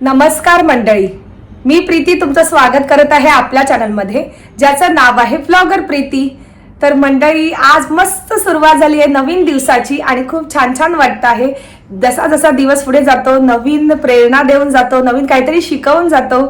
नमस्कार मंडळी. मी प्रीती तुमचं स्वागत करत आहे आपल्या चॅनलमध्ये ज्याचं नाव आहे फ्लॉगर प्रीती. तर मंडळी आज मस्त सुरुवात झाली आहे नवीन दिवसाची आणि खूप छान छान वाटतं आहे. जसा जसा दिवस पुढे जातो नवीन प्रेरणा देऊन जातो नवीन काहीतरी शिकवून जातो.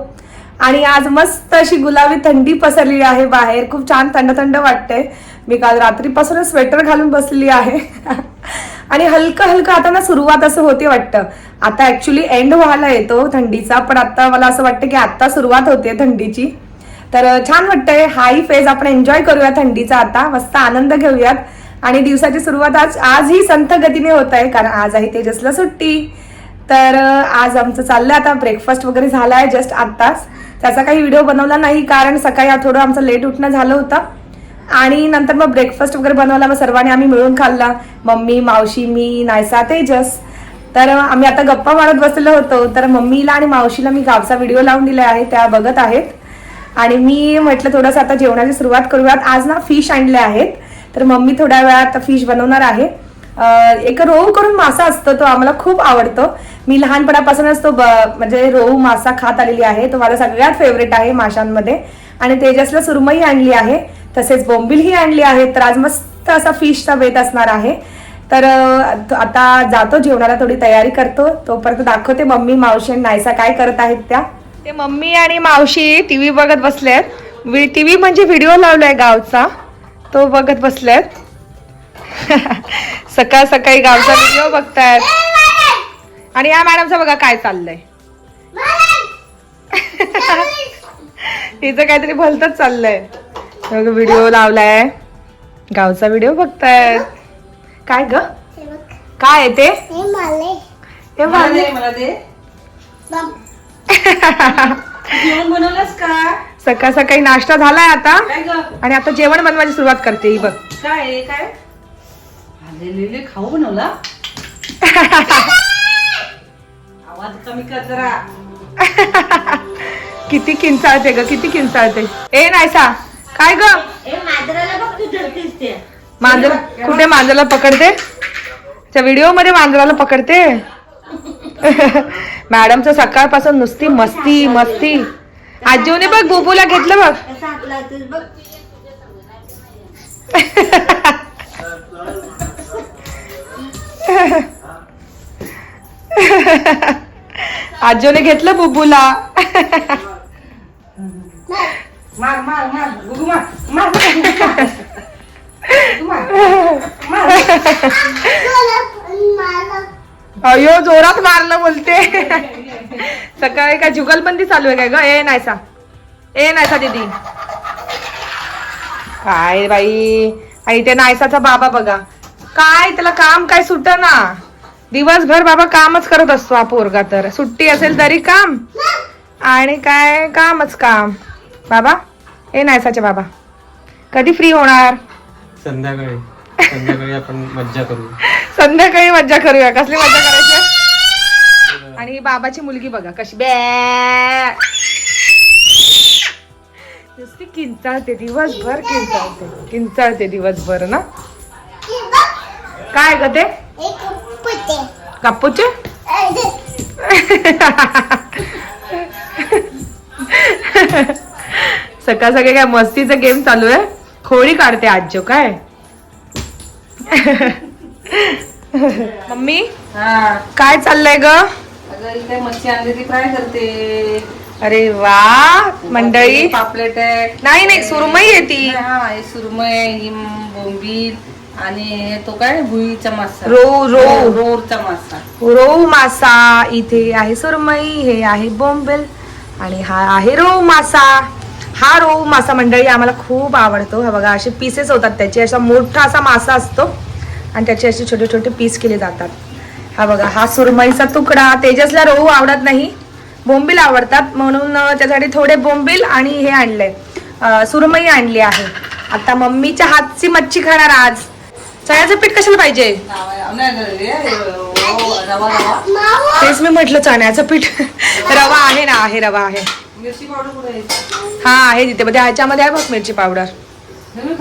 आणि आज मस्त अशी गुलाबी थंडी पसरलेली आहे बाहेर. खूप छान थंड थंड वाटतंय. मी काल रात्रीपासूनच स्वेटर घालून बसलेली आहे. आणि हलकं हलकं आता ना सुरुवात असं होते वाटतं. आता ऍक्च्युली एंड व्हायला येतो थंडीचा पण आता मला असं वाटतं की आता सुरुवात होते थंडीची. तर छान वाटतंय. हाही फेज आपण एन्जॉय करूया थंडीचा आता. मस्त आनंद घेऊयात. आणि दिवसाची सुरुवात आज आजही संथ गतीने होत आहे कारण आज आहे तेजसला सुट्टी. तर आज आमचं चाललं आता. ब्रेकफास्ट वगैरे झाला आहे जस्ट आत्ताच. त्याचा काही व्हिडिओ बनवला नाही कारण सकाळी थोडं आमचं लेट उठणं झालं होतं. आणि नंतर मग ब्रेकफास्ट वगैरे बनवला मग सर्वांनी आम्ही मिळून खाल्ला. मम्मी मावशी मी नायसा तेजस. तर आम्ही आता गप्पा मारत बसलेलो होतो. तर मम्मीला आणि मावशीला मी गावचा व्हिडिओ लावून दिला आहे. त्या बघत आहेत. आणि मी म्हटलं थोडंसं आता जेवणाची सुरुवात करूयात. आज ना फिश आणले आहेत. तर मम्मी थोड्या वेळात फिश बनवणार आहे. एक रोहू करून मासा असतो तो आम्हाला खूप आवडतो. मी लहानपणापासूनच तो ब- म्हणजे रोहू मासा खात आलेली आहे. तो माझा सगळ्यात फेवरेट आहे माशांमध्ये. आणि तेजसला सुरमई आणली आहे. तसेच बोंबिलही आणली आहे तर आज मस्त असा फिशचा बेत असणार आहे. तर आता जातो जेवणाला थोडी तयारी करतो. तोपर्यंत दाखवते मम्मी मावशी आणि नायसा काय करत आहेत त्या. ते मम्मी आणि मावशी टीव्ही बघत बसल्यात टीव्ही म्हणजे व्हिडिओ लावलाय गावचा. तो बघत बसल्यात सकाळ सकाळी गावचा व्हिडिओ बघतायत. आणि या मॅडमचं बघा काय चाललंय. तिचं काहीतरी भलतच चाललंय. व्हिडिओ लावलाय. गावचा व्हिडिओ बघतायत काय ग? काय आहे ते? हे माले. मला दे. जेवण बनवलंस का? सकाळ सकाळी नाश्ता झालाय आता. काय ग? आणि आता जेवण बनवायची सुरुवात करते ही बघ. काय आहे, काय? खाऊ बनवला? आवाज कमी कर जरा. किती किंचाळते ग किती किंचाळते ए नायसा. काय ग? मांजराला बघ तू धरतीस ते. मांजर कुठे मांजराला पकडते? त्या व्हिडिओमध्ये मांजराला पकडते? मॅडमचं सकाळपासून नुसती मस्ती मस्ती. आजीवने बघ बुबूला घेतलं बघ. आजीवने घेतलं बुबूला. मार मार मार. गुगू मार. मार अयो जोरात मारलं बोलते. सकाळी काय जुगलबंदी चालू आहे काय ग? ए नायसा ए नायसा दीदी. काय बाई? आणि ते नायसाचा बाबा बघा. काय त्याला काम काय सुट ना दिवसभर बाबा कामच करत असतो हा पोरगा तर. सुट्टी असेल तरी काम. आणि काय कामच काम. बाबा ए नायसाचे बाबा कधी फ्री होणार? संध्याकाळी. संध्याकाळी आपण मज्जा करू. संध्याकाळी मज्जा करूया. कसली मज्जा करायची? आणि ही बाबाची मुलगी बघा कशी. बॅ नुसती किंचाळते दिवसभर किंचाळते. किंचाळते दिवसभर ना? काय ग ते? कापूचे सकाळ सकाळी काय मस्तीचा गेम चालू आहे? खोळी काढते आजो काय? मम्मी? हा. काय चाललंय ग? मच्छी आणली ती फ्राय करते. अरे वा मंडळी. पापलेट आहे. नाही नाही सुरमई आहे ती. हा हे सुरमय ही बोंबील आणि हे तो काय भुईचा मासा. Row row. रोरचा मासा. रोहू मासा इथे आहे सुरमई हे आहे बोंबेल आणि हा आहे रोहू मासा. हा रोहू मासा मंडळी आम्हाला खूप आवडतो. हा बघा असे पीसेस होतात त्याचे. असा मोठा असा मासा असतो आणि त्याचे असे छोटे छोटे पीस केले जातात. हा बघा हा सुरमईचा तुकडा. तेजसला रोहू आवडत नाही. बोंबील आवडतात. म्हणून त्यासाठी थोडे बोंबील आणि हे आणलंय. सुरमई आणली आहे. आता मम्मीच्या हातची मच्छी खाणार आज. चण्याचं पीठ कशाला पाहिजे? तेच मी म्हटलं चण्याचं पीठ. रवा आहे ना आहे रवा आहे. मिरची पावडर कुठे आहे? हा आहे तिथे. मध्ये ह्याच्यामध्ये आहे बघ मिरची पावडर. हे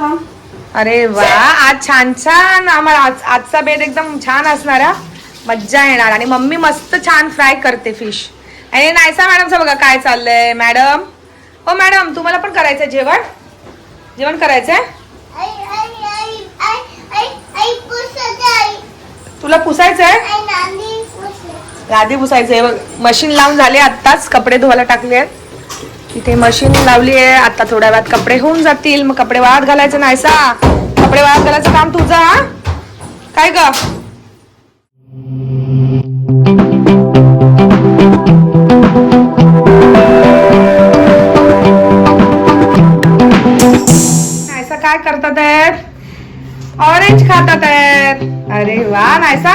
अरे वा आज छान छान. आम्हाला आज आजचा बेत एकदम छान असणार हा. मज्जा येणार. आणि मम्मी मस्त छान फ्राय करते फिश. आणि नायसा मॅडमचं बघा काय चाललंय. मॅडम. हो मॅडम तुम्हाला पण करायचंय जेवण? जेवण करायचंय? तुला पुसायचंय आई नानी पुसत लादी पुसायचंय बघ मशीन लावून झाले आत्ताच कपडे धुवायला टाकले आहेत. तिथे मशीन लावली आहे आता थोड्या वेळात कपडे होऊन जातील. मग कपडे वाळत घालायचं नाहीसा कपडे वाळत घालायचं काम तुझं हा? काय ग? काय करतात आहेत? ऑरेंज खातात आहेत. अरे वा नायसा.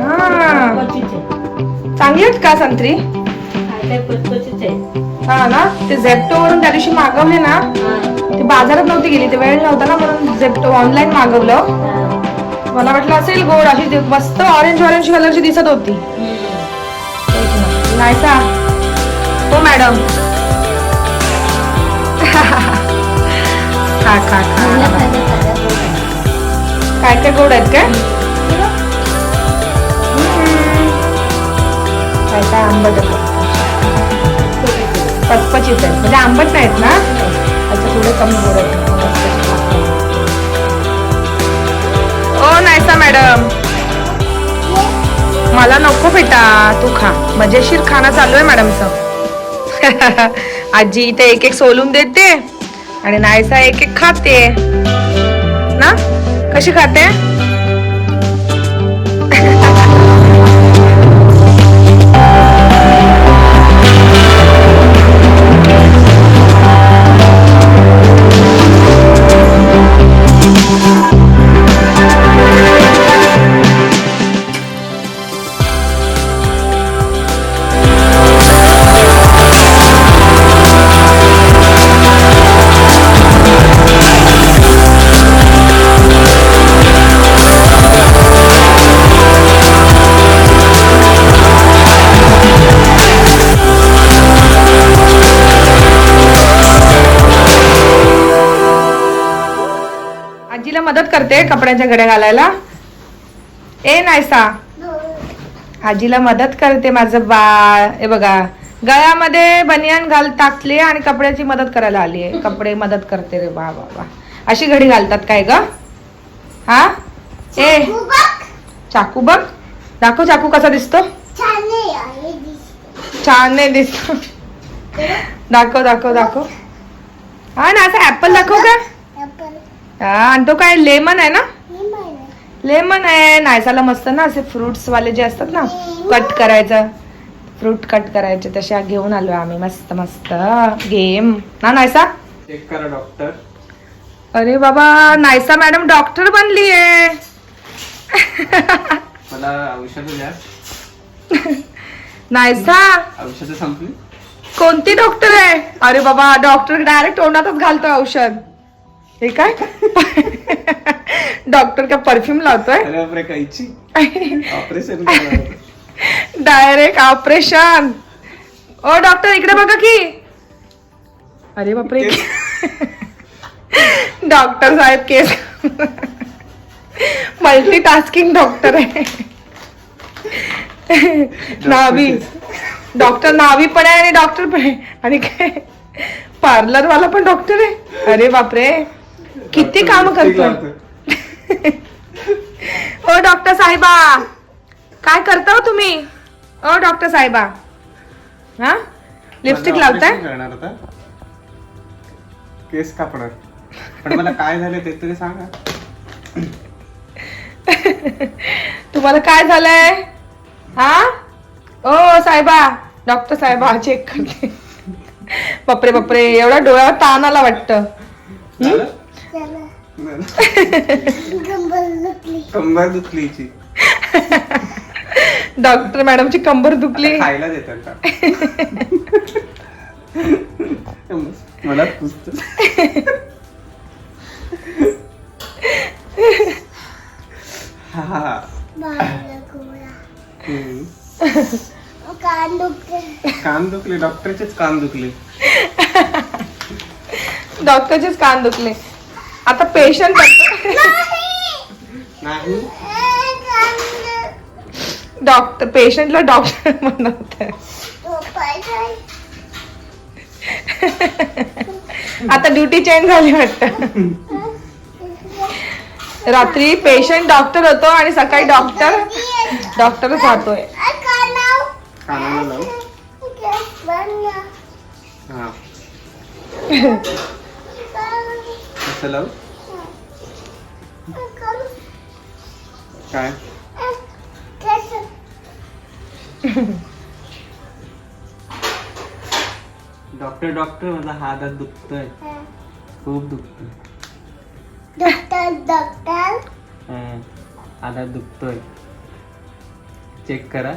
हा. चांगली आहेत का संत्री? हा ना ते झेप्टो वरून त्या दिवशी मागवले ना ते बाजारात नव्हती गेली ते वेळ नव्हता ना म्हणून झेप्टो ऑनलाईन मागवलं. मला वाटलं असेल गोड अशी मस्त ऑरेंज ऑरेंज कलरची दिसत होती. का हो मॅडम खा खा खा. काय काय गोड आहेत काय? काय काय आंबट आहे पचपचीत आहे म्हणजे आंबट नाहीत ना? अच्छा थोडे कमी गोड आहेत. ओ नाहीसा मॅडम. मला नको बेटा तू खा. मजेशीर खाना चालू आहे मॅडमचं. आजी इथे एक एक सोलून देते आणि नायसा एक एक खाते. कशी खाते? करते कपड्यांच्या घड्या घालायला? ए नायसा. आजीला मदत करते माझं बाळ. हे बघा गळ्यामध्ये बनियान घाल टाकली आणि कपड्याची मदत करायला आली आहे. कपडे मदत करते रे वा वा वा. अशी घडी घालतात काय ग? हा? ए. चाकू बघ. दाखव चाकू कसा दिसतो. छान नाही दिसतो. दाखव दाखव दाखव. हा ना असं ऍपल दाखव का हा आणि तो काय लेमन आहे ना? लेमन आहे. नायसाला मस्त ना असे फ्रुट्स वाले जे असतात ना कट करायचं. फ्रूट कट करायचे तशा घेऊन आलो आम्ही. मस्त मस्त. गेम ना नायसा? चेक करा डॉक्टर अरे बाबा नायसा मॅडम डॉक्टर बनली आहे मला औषधं द्या. नायसा? औषधं संपली? कोणती डॉक्टर आहे? अरे बाबा डॉक्टर डायरेक्ट तोंडातच घालतोय औषध. हे काय? डॉक्टर का परफ्यूम लावतोय? कैची ऑपरेशन डायरेक्ट ऑपरेशन ओ डॉक्टर इकडे बघा की. अरे बापरे. डॉक्टर साहेब केस. मल्टी टास्किंग डॉक्टर आहे. नावी. डॉक्टर नावी पण आहे आणि डॉक्टर पण आहे. आणि काय? पार्लर वाला पण डॉक्टर आहे. अरे बापरे. किती काम करतोय? ओ डॉक्टर साहेबा. काय करता हो तुम्ही? ओ डॉक्टर साहेबा. हा? लिपस्टिक लावताय? करणार केस कापणार. पण मला काय झालं ते तरी सांगा. तुम्हाला काय झालंय? हा? ओ साहेबा. डॉक्टर साहेबा चेक करते. बापरे बापरे. एवढा डोळ्यावर ताण आला वाटतं. कंबर दुखलीची. डॉक्टर मॅडमची कंबर दुखली. खायला देतात का? मला पुसत. हा. बाळाला गोळा हम्म. कान दुखते कान दुखले. डॉक्टरचेच कान दुखले. डॉक्टरचेच कान दुखले. आता पेशंट नाही. डॉक्टर पेशंटला डॉक्टर म्हणत. आता ड्युटी चेंज झाली वाटतं. रात्री पेशंट डॉक्टर होतो आणि सकाळी डॉक्टर डॉक्टरच राहतोय आ, का नाव? कानाला लाव बन्या. हा का- लाव का- काय? डॉक्टर डॉक्टर माझा हात हात दुखतोय हा. खूप दुखतोय डॉक्टर डॉक्टर हा. हात हात दुखतोय चेक करा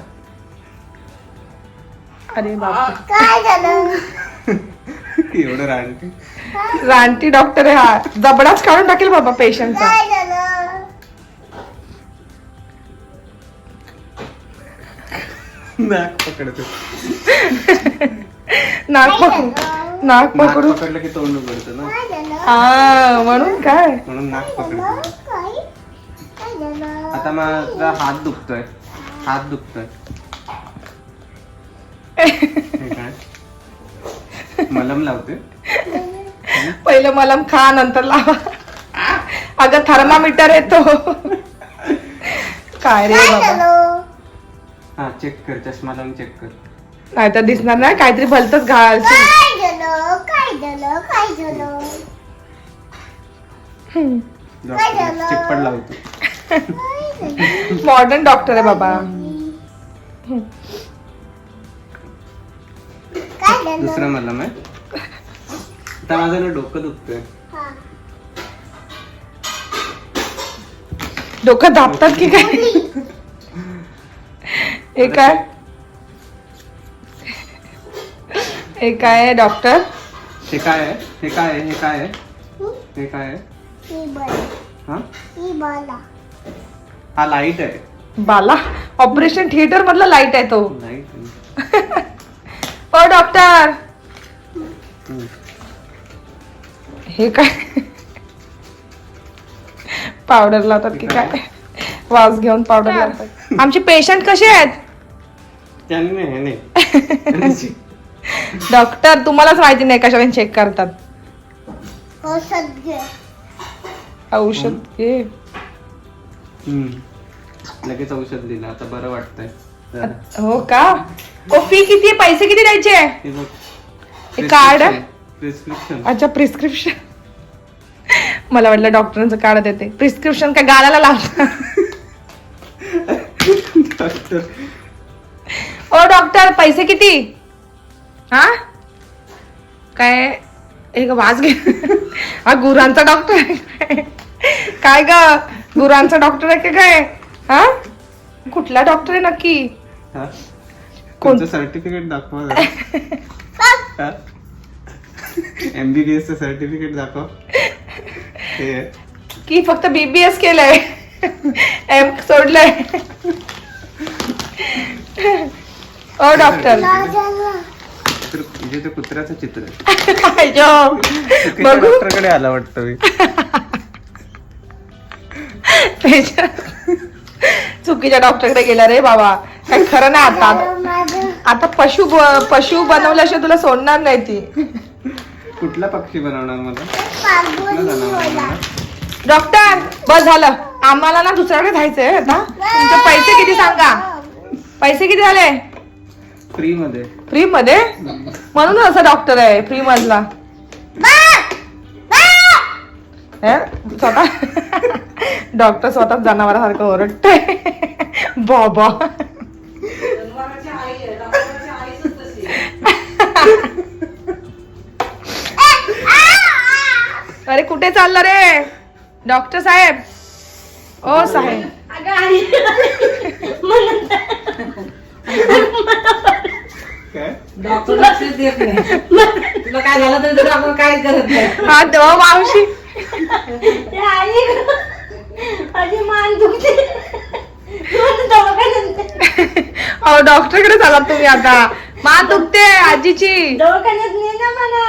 अरे बापरे काय झालं एवढं रानते रानटी डॉक्टर आहे हा. जबडाच काढून टाकेल बाबा पेशंटचा काय झालं? नाक पकडतो. नाक पकडू नाक नाक पकडू. पकडलं की तोंड उघडतं ना. काय झालं? हा म्हणून काय? म्हणून नाक पकडतो. काय? काय झालं? आता माझा हात दुखतोय. हात दुखतोय. हे काय? मलम लावते. पहिलं मलम खा नंतर लावा. अगं थर्मामीटर येतो काय रे बाबा? हा चेक कर चष्मा लावून चेक कर. नाही तर दिसणार नाही काहीतरी भलतच घाल काय झालं? काय झालं? काय झालं? डॉक्टर झालं? चिप्पड लावतो. काय झालं? मॉडर्न डॉक्टर आहे बाबा. दुसरं मलम आहे आता माझं ना डोकं दुखतंय. हा. डोकं दाबतात की काय? हे काय? हे काय आहे डॉक्टर? हे काय आहे? हे काय आहे? हे काय आहे? हे काय आहे? ही बोला हा? ही बोला. हा लाइट आहे. बाला ऑपरेशन थिएटर मधला लाइट आहे तो. लाइट ओ डॉक्टर. हे काय? पावडर लावतात की काय? वास घेऊन पावडर लावतात आमचे पेशंट कसे आहेत? हे डॉक्टर तुम्हालाच माहिती नाही कशाने चेक करतात. औषध घे. औषध घे. हम्म. लगेच औषध दिलं आता बरं वाटतंय. हो. का? ओ फी किती? पैसे किती द्यायचे? कार्ड? प्रिस्क्रिप्शन अच्छा प्रिस्क्रिप्शन मला वाटलं डॉक्टरांचं कार्ड देते. प्रिस्क्रिप्शन काय लावतात डॉक्टर ओ डॉक्टर पैसे किती? हा? काय? एक वाज घे. हा गुरांचा डॉक्टर आहे? काय? ग? गुरांचा डॉक्टर आहे का काय? हा? कुठला डॉक्टर आहे नक्की? हा? कोण- कोणतं सर्टिफिकेट दाखवा. एमबीबीएस चं सर्टिफिकेट दाखव. की फक्त बीबीएस केलंय. एम सोडलंय. ओ डॉक्टर इथे कुत्र्याचं चित्र डॉक्टरकडे आला वाटतं मी. चुकीच्या डॉक्टरकडे गेला रे बाबा. काय खरं नाही आता. आता पशु पशु बनवल्याशिवाय तुला सोडणार नाही ती. कुठला पक्षी बनवणार मला? डॉक्टर बस झालं. आम्हाला ना दुसऱ्याकडे जायचंय आता. तुमचे पैसे किती सांगा? पैसे किती झाले? फ्री मध्ये फ्री मध्ये म्हणून असं डॉक्टर आहे फ्री मधला. हे, स्वतः. डॉक्टर स्वतः जनावरासारखं ओरडतोय. बाबा. अरे कुठे चाललं रे? डॉक्टर साहेब. ओ साहेब. काय? डॉक्टर लक्ष देत नाही. तुला काय झालं तरी आपण काय करत नाही. हा मावशी. माझी मान दुखते. अहो डॉक्टरकडे चाला तुम्ही आता. मान दुखते आजीची. दवाखान्यात ने ना मला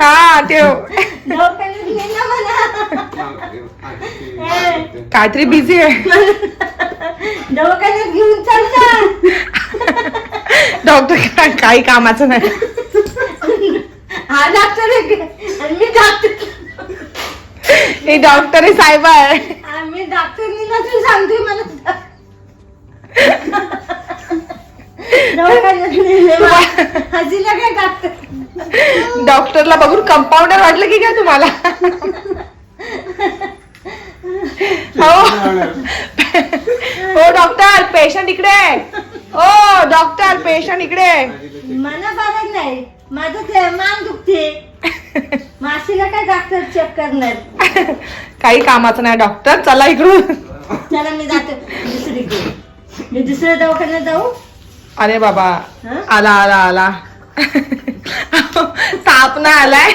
हा ठेव. दवाखान्यात ने ना. काहीतरी बिझी आहे. दवाखान्यात घेऊन चाल ना. डॉक्टर काही कामाचं नाही. हा डॉक्टर आहे. आणि मी डॉक्टर हे डॉक्टर आहे साहेब आहे. आम्ही डॉक्टरनी नसून सांगते मला दवाखान्यात नेले बा. हजीला काय डॉक्टर? डॉक्टरला बघून कंपाऊंडर वाटलं की काय तुम्हाला? हो. हो डॉक्टर पेशंट इकडे आहे. ओ डॉक्टर पेशंट इकडे आहे. मला बरं नाही माझं ते मान दुखते. माशीला काय डॉक्टर चेक करणार? काही कामाचं नाही डॉक्टर चला इकडून. चला मी जाते. दुसरीकडे. मी दुसऱ्या दवाखान्यात जाऊ? अरे बाबा. हं? आला आला आला. ताप ना आलाय.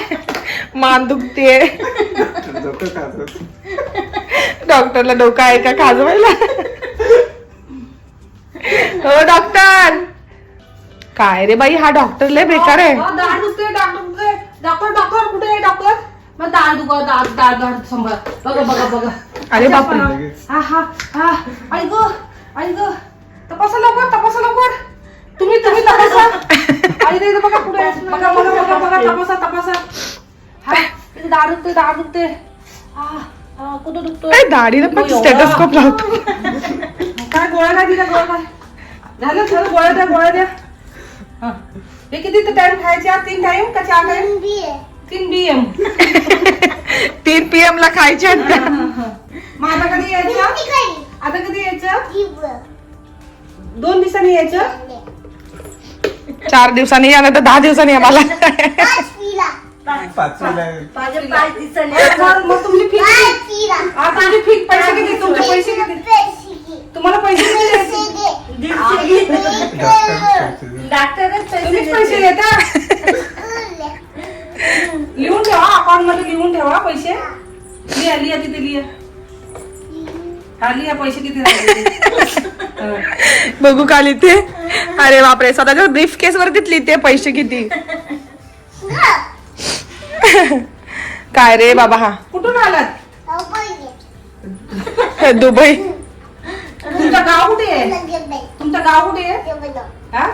मान दुखते डोकं. डॉक्टरला डोकं आहे का खाजवायला? हो डॉक्टर काय रे बाई हा डॉक्टर लय बेकार आहे. अहो, दाढ दुखते दाढ दुखते डॉक्टर डॉक्टर कुठे आहे डॉक्टर? मग दाढ दुखा दाढ दाढ दाढ सांभाळ. बघा बघा बघा. अरे बापरे. हा हा हा. आई ग आई ग. तपासा लवकर तपासा लवकर तुम्ही तुम्ही तपासा. आई दे बघा कुठे आहे? बघा बघा बघा बघा तपासा तपासा. हा इथे दाढ दुखते दाढ दुखते हा हा कुठं दुखतोय? काय दाढीला पण एवढा? स्टेटस्कोप लावतो काय गोळ्या काय दिल्या गोळ्या काय झालं झालं गोळ्या द्या गोळ्या द्या. हा. हे किती टाइम खायचे? तीन टाइम का चार टाइम तीन बी एम तीन पीएम ला खायचे आहेत त्या. मग आता कधी यायचं? आता कधी यायचं? दोन दिवसांनी यायचं? चार दिवसांनी या नाही तर दहा दिवसांनी या मला. पाचवीला मग तुमची फी किती? हा तुमची फी पैसे किती? तुमचे पैसे किती? तुम्हाला पैसे किती? द्यायचे? डॉक्टरच तुम्हीच पैसे पैसे देते. लिहून ठेवा अकाउंटमध्ये लिहून ठेवा पैसे. लिहा लिहा तिथे लिहा. हा लिहा पैसे किती राहिले. बघू का लिहिते अरे बापरे स्वतःच्या ब्रीफ केस वरतीच लिहिते पैसे किती. काय रे बाबा हा? कुठून आलात? दुबई. तुमचं गाव कुठे आहे? तुमचं गाव कुठे आहे? हा?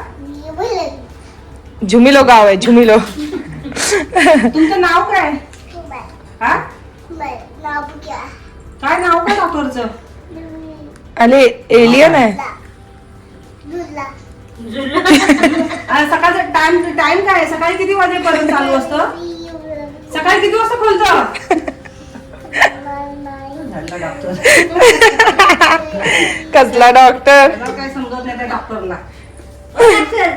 झुमिलो गाव आहे झुमिलो. तुमचं नाव काय? हा? काय नाव काय डॉक्टरचं अरे एलियन आहे? सकाळचं टाइम टाइम काय? आहे? सकाळी किती वाजेपर्यंत चालू असतं? सकाळी किती वाजता खोलतं? कसला डॉक्टर काय समजत नाही त्या डॉक्टरला डॉक्टर डॉक्टर.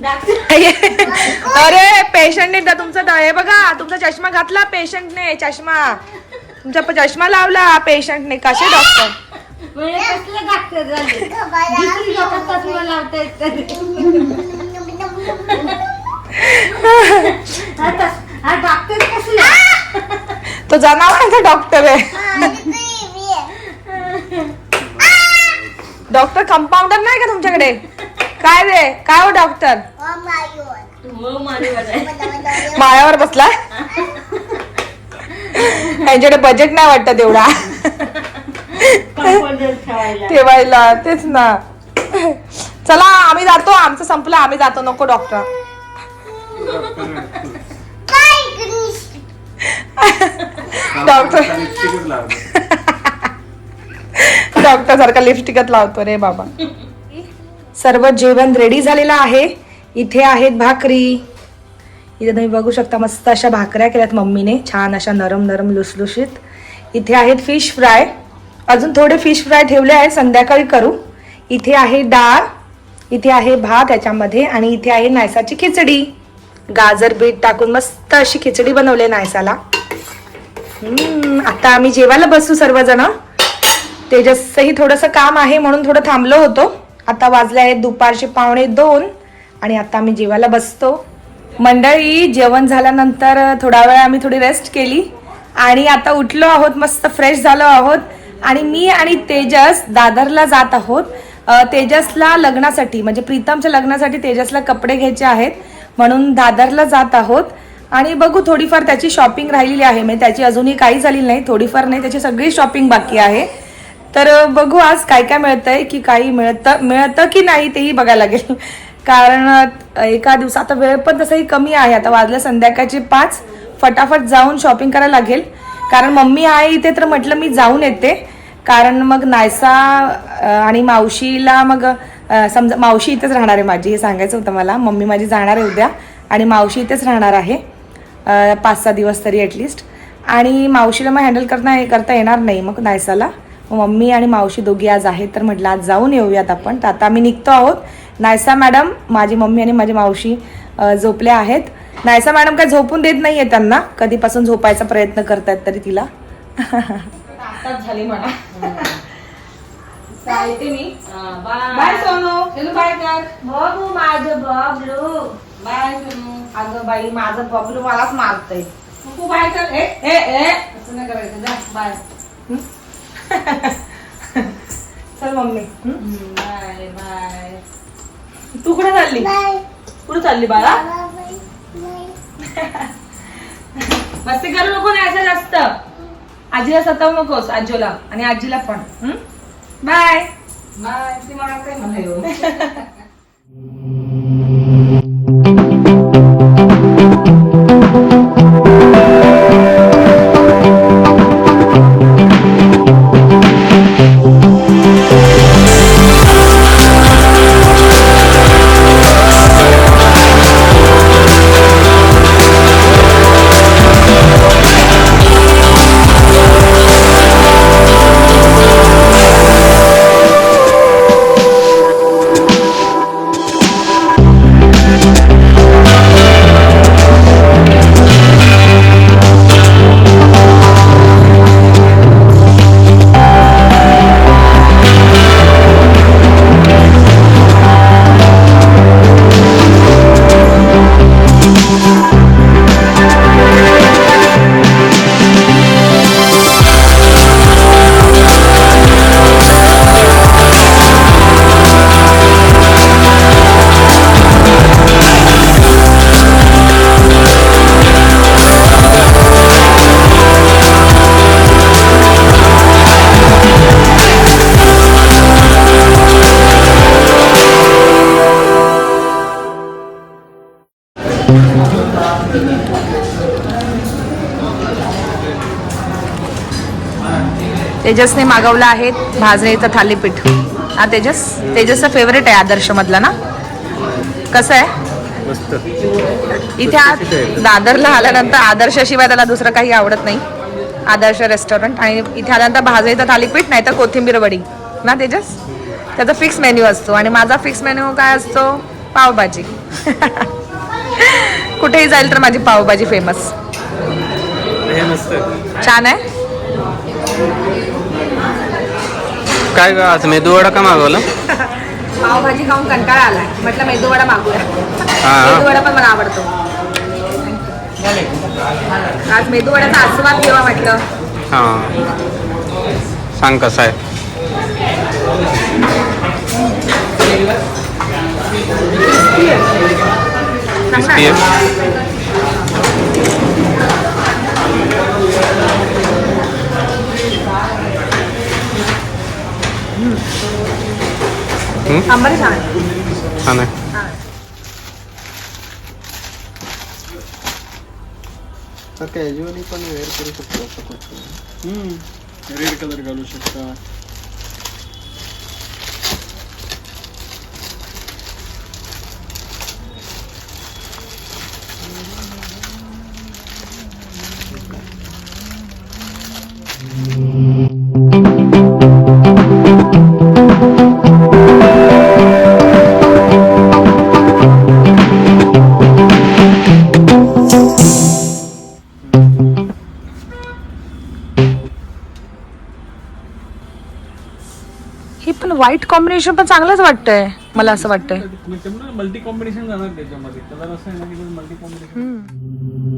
अरे पेशंटने दा- तुमचा हे बघा. तुमचा चष्मा घातला पेशंटने चष्मा. तुमचा चष्मा लावला पेशंटने कसे डॉक्टर तो जनावरांचा डॉक्टर आहे. डॉक्टर कंपाऊंडर नाही का तुमच्याकडे? काय रे? काय हो डॉक्टर माळ्यावर बसला? त्यांच्याकडे बजेट नाही वाटत एवढा. ठेवायला तेच ना. चला आम्ही जातो. आमचं संपलं आम्ही जातो. नको डॉक्टर डॉक्टर डॉक्टर सारखा लिपस्टिकच लावतो रे बाबा. सर्व जेवण रेडी झालेलं आहे. इथे आहेत भाकरी. इथे तुम्ही बघू शकता मस्त अशा भाकऱ्या केल्यात मम्मीने. छान अशा नरम नरम लुसलुशीत. इथे आहेत फिश फ्राय अजून थोडे फिश फ्राय ठेवले आहेत. संध्याकाळी करू. इथे आहे डाळ. इथे आहे भात याच्यामध्ये आणि इथे आहे नायसाची खिचडी. गाजर बीट टाकून मस्त अशी खिचडी बनवली आहे नायसाला. आता आम्ही जेवायला बसू सर्वजण. तेजसही थोडंसं काम आहे म्हणून थोडं थांबलो होतो. आता वाजले आहेत दुपारचे पावणे दोन आणि आता आम्ही जेवायला बसतो. मंडळी जेवण झाल्यानंतर थोडा वेळ आम्ही थोडी रेस्ट केली आणि आता उठलो आहोत मस्त फ्रेश झालो आहोत आणि मी आणि तेजस दादरला जात आहोत. तेजसला लग्नासाठी म्हणजे प्रीतमच्या लग्नासाठी तेजसला कपडे घ्यायचे आहेत म्हणून दादरला जात आहोत. आणि बघू थोडीफार त्याची शॉपिंग राहिलेली आहे. म्हणजे त्याची अजूनही काही झालेली नाही थोडीफार नाही त्याची सगळी शॉपिंग बाकी आहे. तर बघू आज काय काय मिळतंय की काही मिळतं मिळतं की नाही तेही बघायला लागेल. कारण एका दिवसात आता वेळ पण तसंही कमी आहे. आता वाजलं संध्याकाळची पाच. फटाफट जाऊन शॉपिंग करायला लागेल. कारण मम्मी आहे इथे तर म्हटलं मी जाऊन येते. कारण मग नायसा आणि मावशीला मग समजा मावशी इथेच राहणार आहे माझी हे सांगायचं होतं मला. मम्मी माझी जाणार आहे उद्या. आणि मावशी इथेच राहणार आहे. पाच सहा दिवस तरी ॲटलिस्ट आणि मावशीला मग हँडल करता करता येणार नाही मग नायसाला. मम्मी आणि मावशी दोघी आज आहेत तर म्हटलं आज जाऊन येऊयात आपण. तर आता आम्ही निघतो आहोत. नायसा मॅडम माझी मम्मी आणि माझी मावशी झोपल्या आहेत. नायसा मॅडम काय झोपून देत नाहीये त्यांना? कधीपासून झोपायचा प्रयत्न करतायत तरी तिला. आताच झाली म्हणा. चालते मी. बाय सोनू. सोनू बाय कर बघू माझं बबलू. बाय सोनू. अगं बाई माझं बबलू मलाच मारतय. तू बाय कर ए ए ए. असं नाही करायचं. जा बाय. चल मम्मी. Bye bye. तू कुठे चालली? बाय. कुठे चालली बाळा? बाय बाय मस्ती करू नको नाही असं जास्त. आजीला सतावू नकोस आजोला आणि आजीला पण. बाय. बाय ती म्हणा काय मला येऊ तेजसने मागवलं आहे भाजणीचं थालीपीठ. हा तेजस? तेजसचा फेवरेट आहे आदर्श मधला ना? कसं आहे? इथे आज दादरला आल्यानंतर आदर्शाशिवाय त्याला दुसरं काही आवडत नाही. आदर्श रेस्टॉरंट आणि इथे आल्यानंतर भाजणीचं थालीपीठ नाही तर कोथिंबीर वडी. ना तेजस? त्याचा फिक्स मेन्यू असतो. आणि माझा फिक्स मेन्यू काय असतो? पावभाजी. कुठेही जाईल तर माझी पावभाजी फेमस छान आहे? काय ग आज मेदू वडा का मागवलं? पावभाजी खाऊन कंटाळा आलाय. म्हटलं मेदूवडा मागूया. हा. मेदूवडा पण मला आवडतो. आज मेदूवड्याचा आस्वाद घेवा म्हटलं. हां. सांग कसं आहे? चांगला crispy आहे. आहे आंबारी छान आहे छान आहे हा. कॅज्युअली पण वेअर करू शकतो असं कुठं रेड कलर घालू शकता कॉम्बिनेशन पण चांगलंच वाटतंय मला असं वाटतंय. मल्टी कॉम्बिनेशन जाणार त्याच्यामध्ये. कलर असं आहे ना की मल्टी कॉम्बिनेशन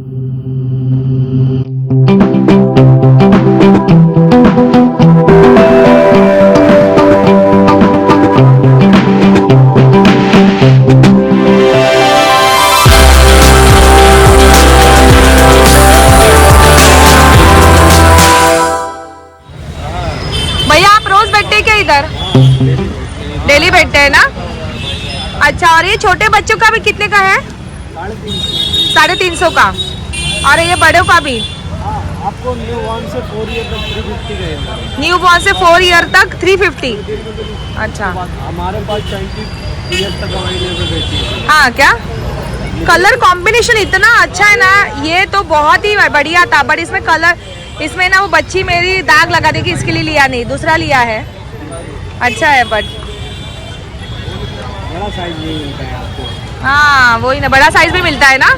कितने का है? साढ़े तीन सौ का। और ये बड़ों का भी? हाँ आपको न्यू वन से फोर ईयर तक थ्री फिफ्टी न्यू बॉर्न से फोर ईयर तक थ्री फिफ्टी अच्छा। हमारे पास ट्वेंटी ईयर तक अवेलेबल हाँ। क्या? कलर कॉम्बिनेशन इतना अच्छा है ना ये तो बहुत ही बढ़िया था बट इसमें कलर इसमें ना वो बच्ची मेरी दाग लगा दी कि इसके लिए लिया नहीं दूसरा लिया है। अच्छा है बट बड़ा साइज़ नहीं मिलता है आपको। हाँ वही ना बड़ा साइज़ भी मिलता है ना?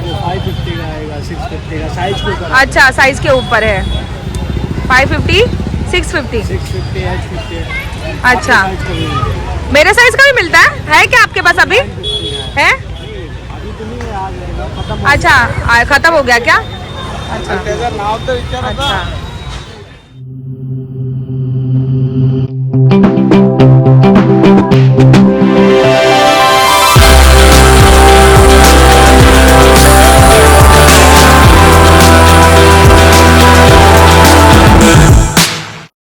फिफ्टी अच्छा साइज़ के ऊपर है। फाइव फिफ्टी सिक्स फिफ्टी अच्छा। मेरे साइज़ का भी मिलता है? है क्या आपके पास अभी? है। अच्छा खत्म हो गया क्या? अच्छा। अच्छा।